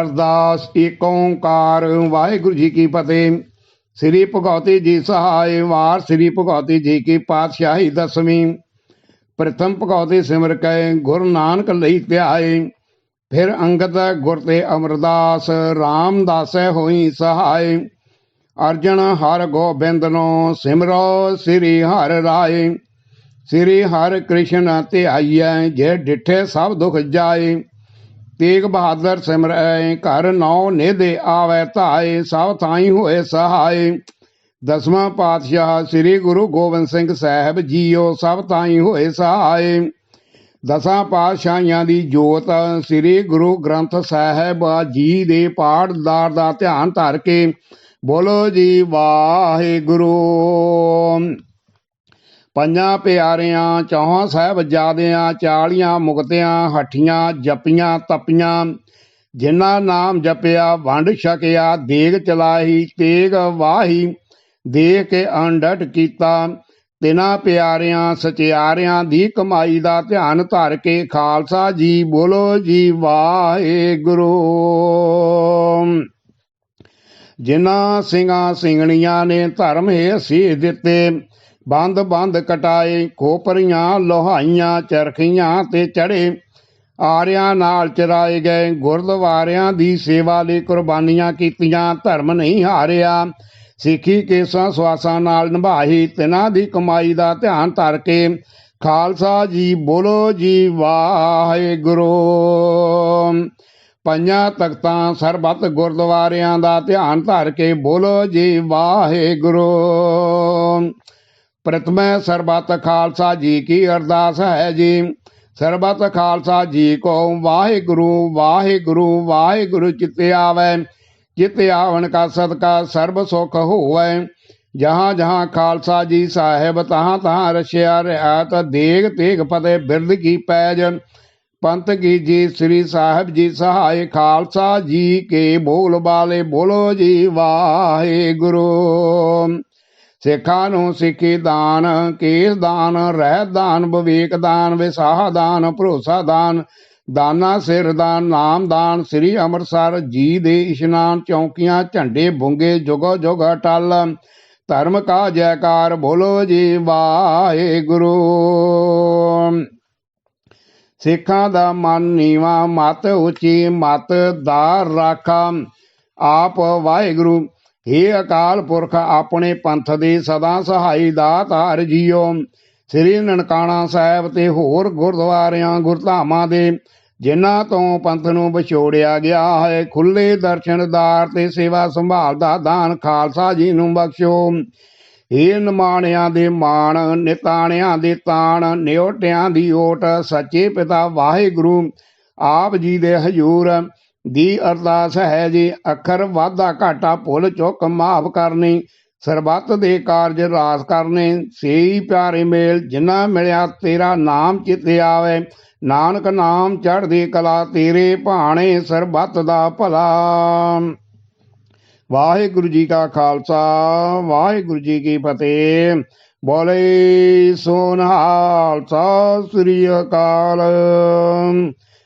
ਅਰਦਾਸ ਏਕ ਓੰਕਾਰ। ਵਾਹਿਗੁਰੂ ਜੀ ਕੀ ਫਤਿਹ। ਸ੍ਰੀ ਭਗਵਤੀ ਜੀ ਸਹਾਇ ਵਾਰ, ਸ੍ਰੀ ਭਗਵਤੀ ਜੀ ਕੀ ਪਾਤਸ਼ਾਹੀ ਦਸਵੀਂ। ਪ੍ਰਥਮ ਭਗਵਤੀ ਸਿਮਰ ਕੈ, ਗੁਰੂ ਨਾਨਕ ਲਈ ਧਿਆਏ। ਫਿਰ ਅੰਗਦ ਗੁਰ ਤੇ ਅਮਰਦਾਸ, ਰਾਮਦਾਸੈ ਹੋਈ ਸਹਾਇ ਅਰਜਨ ਹਰ ਗੋਬਿੰਦ ਨੋ ਸਿਮਰੋ, ਸ੍ਰੀ ਹਰ ਰਾਏ। ਸ੍ਰੀ ਹਰ ਕ੍ਰਿਸ਼ਨ ਧਿਆਈਐ, ਜੇ ਡਿਠੇ ਸਭ ਦੁਖ ਜਾਏ। ਤੇਗ ਬਹਾਦਰ ਸਿਮਰੈ ਘਰ ਨੌ ਨੇਦੇ ਆਵੈ ਧਾਏ, ਸਭ ਥਾਈ ਹੋਏ ਸਹਾਏ। ਦਸਵਾਂ ਪਾਤਸ਼ਾਹ ਸ੍ਰੀ ਗੁਰੂ ਗੋਬਿੰਦ ਸਿੰਘ ਸਾਹਿਬ ਜੀਓ, ਸਭ ਤਾਈ ਹੋਏ ਸਹਾਏ। ਦਸਾਂ ਪਾਤਸ਼ਾਹਾਂ ਦੀ ਜੋਤ ਸ੍ਰੀ ਗੁਰੂ ਗ੍ਰੰਥ ਸਾਹਿਬ ਜੀ ਦੇ ਪਾਠਦਾਰ ਦਾ ਧਿਆਨ ਧਰ ਕੇ ਬੋਲੋ ਜੀ, ਵਾਹਿਗੁਰੂ। ਪੰਜਾਂ ਪਿਆਰਿਆਂ, ਚੌਹਾਂ ਸਾਹਿਬਜ਼ਾਦਿਆਂ, ਚਾਲੀਆਂ ਮੁਕਤਿਆਂ, ਹੱਠੀਆਂ ਜਪੀਆਂ, ਤਪੀਆਂ। ਜਿਨ੍ਹਾਂ ਨਾਮ ਜਪਿਆ, ਵੰਡ ਛਕਿਆ, ਦੇਗ ਚਲਾਹੀ, ਤੇਗ ਵਾਹੀ ਦੇ ਕੇ ਅੰਡਟ ਕੀਤਾ। ਤਿਨਾਂ ਪਿਆਰਿਆਂ, ਸਚਿਆਰਿਆਂ ਦੀ ਕਮਾਈ ਦਾ ਧਿਆਨ ਧਰ ਕੇ ਖਾਲਸਾ ਜੀ ਬੋਲੋ ਜੀ, ਵਾਹਿਗੁਰੂ। ਜਿਨ੍ਹਾਂ ਸਿੰਘਾਂ ਸਿੰਘਣੀਆਂ ਨੇ ਧਰਮ ਹੈ ਸੀ ਦਿੱਤੇ ਬੰਦ ਬੰਦ ਕਟਾਏ, ਖੋਪਰੀਆਂ ਲੋਹਾਈਆਂ, ਚਰਖੀਆਂ ਤੇ ਚੜੇ। ਆਰਿਆਂ ਨਾਲ ਚਰਾਏ ਗਏ, ਗੁਰਦੁਆਰਿਆਂ ਦੀ ਸੇਵਾ ਲਈ ਕੁਰਬਾਨੀਆਂ ਕੀਤੀਆਂ, ਧਰਮ ਨਹੀਂ ਹਾਰਿਆ। ਸਿੱਖੀ ਕੇਸਾਂ ਸਵਾਸਾਂ ਨਾਲ ਨਿਭਾਈ, ਤਿਨਾਂ ਦੀ ਕਮਾਈ ਦਾ ਧਿਆਨ ਧਰ ਕੇ। ਖਾਲਸਾ ਜੀ ਬੋਲੋ ਜੀ, ਵਾਹਿਗੁਰੂ। ਪੰਜਾਂ ਤਖਤਾਂ ਸਰਬੱਤ ਗੁਰਦੁਆਰਿਆਂ ਦਾ ਧਿਆਨ ਧਰ ਕੇ ਬੋਲੋ ਜੀ, ਵਾਹਿਗੁਰੂ। ਪ੍ਰਥਮੈ ਸਰਬੱਤ ਖਾਲਸਾ ਜੀ ਕੀ ਅਰਦਾਸ ਹੈ ਜੀ ਸਰਬੱਤ ਖਾਲਸਾ ਜੀ ਕੋ ਵਾਹਿਗੁਰੂ ਵਾਹਿਗੁਰੂ ਵਾਹਿਗੁਰੂ ਚਿਤੇ ਆਵੈ ਚਿਤੇ ਆਵਣ ਕਾ ਸਦਕਾ ਸਰਬ ਸੁਖ ਹੋਵੈ ਜਹਾਂ ਜਹਾਂ ਖਾਲਸਾ ਜੀ ਸਾਹਿਬ ਤਹਾਂ ਤਹਾਂ ਰਸ਼ਿਆ ਰਿਆਤ ਦੇਗ ਤੇਗ ਫਤਿਹ ਬਿਰਦ ਕੀ ਪੈਜ ਪੰਥ ਕੀ ਜੀ ਸ੍ਰੀ ਸਾਹਿਬ ਜੀ ਸਹਾਇ ਖਾਲਸਾ ਜੀ ਕੇ ਬੋਲ ਬਾਲੇ ਬੋਲੋ ਜੀ ਵਾਹਿਗੁਰੂ ਸਿੱਖਾਂ ਨੂੰ ਸਿੱਖੀ ਦਾਨ, ਕੇਸ ਦਾਨ ਰਹਿ ਦਾਨ, ਵਿਵੇਕ ਦਾਨ, ਵਿਸਾਹ ਦਾਨ, ਭਰੋਸਾ ਦਾਨ, ਦਾਨਾ ਸਿਰ ਦਾਨ ਨਾਮ ਦਾਨ, ਸ੍ਰੀ ਅੰਮ੍ਰਿਤਸਰ ਜੀ ਦੇ ਇਸ਼ਨਾਨ ਚੌਂਕੀਆਂ, ਝੰਡੇ ਬੁੰਗੇ, ਜੁਗੋ ਜੁਗ ਟਲ ਧਰਮ ਕਾ ਜੈਕਾਰ, ਬੋਲੋ ਜੀ ਵਾਹਿਗੁਰੂ। ਸਿੱਖਾਂ ਦਾ ਮਨ ਨੀਵਾ, ਮਤ ਉੱਚੀ, ਮਤ ਦਾ ਰਾਖਾ, ਆਪ ਵਾਹਿਗੁਰੂ। हे ਅਕਾਲ ਪੁਰਖ, ਆਪਣੇ ਪੰਥ ਦੇ ਸਦਾ ਸਹਾਈ ਦਾਤਾਰ ਜੀਓ। ਸ੍ਰੀ ਨਨਕਾਣਾ ਸਾਹਿਬ ਤੇ ਹੋਰ ਗੁਰਦੁਆਰਿਆਂ, ਗੁਰਧਾਮਾਂ ਦੇ, ਜਿਨ੍ਹਾਂ ਤੋਂ ਪੰਥ ਨੂੰ ਵਿਛੋੜਿਆ ਗਿਆ ਹੈ ਖੁੱਲੇ ਦਰਸ਼ਨਦਾਰ ਤੇ ਸੇਵਾ ਸੰਭਾਲ ਦਾ ਦਾਨ ਖਾਲਸਾ ਜੀ ਨੂੰ ਬਖਸ਼ੋ। ਇਹ ਨਿਮਾਣਿਆਂ ਦੇ ਮਾਣ, ਨਿਤਾਣਿਆਂ ਦੇ ਤਾਣ, ਨਿਉਟਿਆਂ ਦੀ ਓਟ, ਸੱਚੇ ਪਿਤਾ ਵਾਹਿਗੁਰੂ, ਆਪ ਜੀ ਦੇ ਹਜੂਰ ਦੀ ਅਰਦਾਸ ਹੈ ਜੀ। ਅੱਖਰ ਵਾਧਾ ਘਾਟਾ ਭੁੱਲ ਚੁੱਕ ਮਾਫ ਕਰਨੀ, ਸਰਬੱਤ ਦੇ ਕਾਰਜ ਰਾਸ ਕਰਨੇ, ਸੇਈ ਪਿਆਰੇ ਮੇਲ ਜਿਨ੍ਹਾਂ ਮਿਲਿਆ ਤੇਰਾ ਨਾਮ ਚਿਤੇ ਆਵੇ। ਨਾਨਕ ਨਾਮ ਚੜ੍ਹਦੀ ਕਲਾ ਤੇਰੇ ਭਾਣੇ ਸਰਬੱਤ ਦਾ ਭਲਾ। ਵਾਹਿਗੁਰੂ ਜੀ ਕਾ ਖਾਲਸਾ, ਵਾਹਿਗੁਰੂ ਜੀ ਕੀ ਫਤਿਹ। ਬੋਲੇ ਸੋਨਹਾਲ ਸਤਿ ਸ੍ਰੀ ਅਕਾਲ।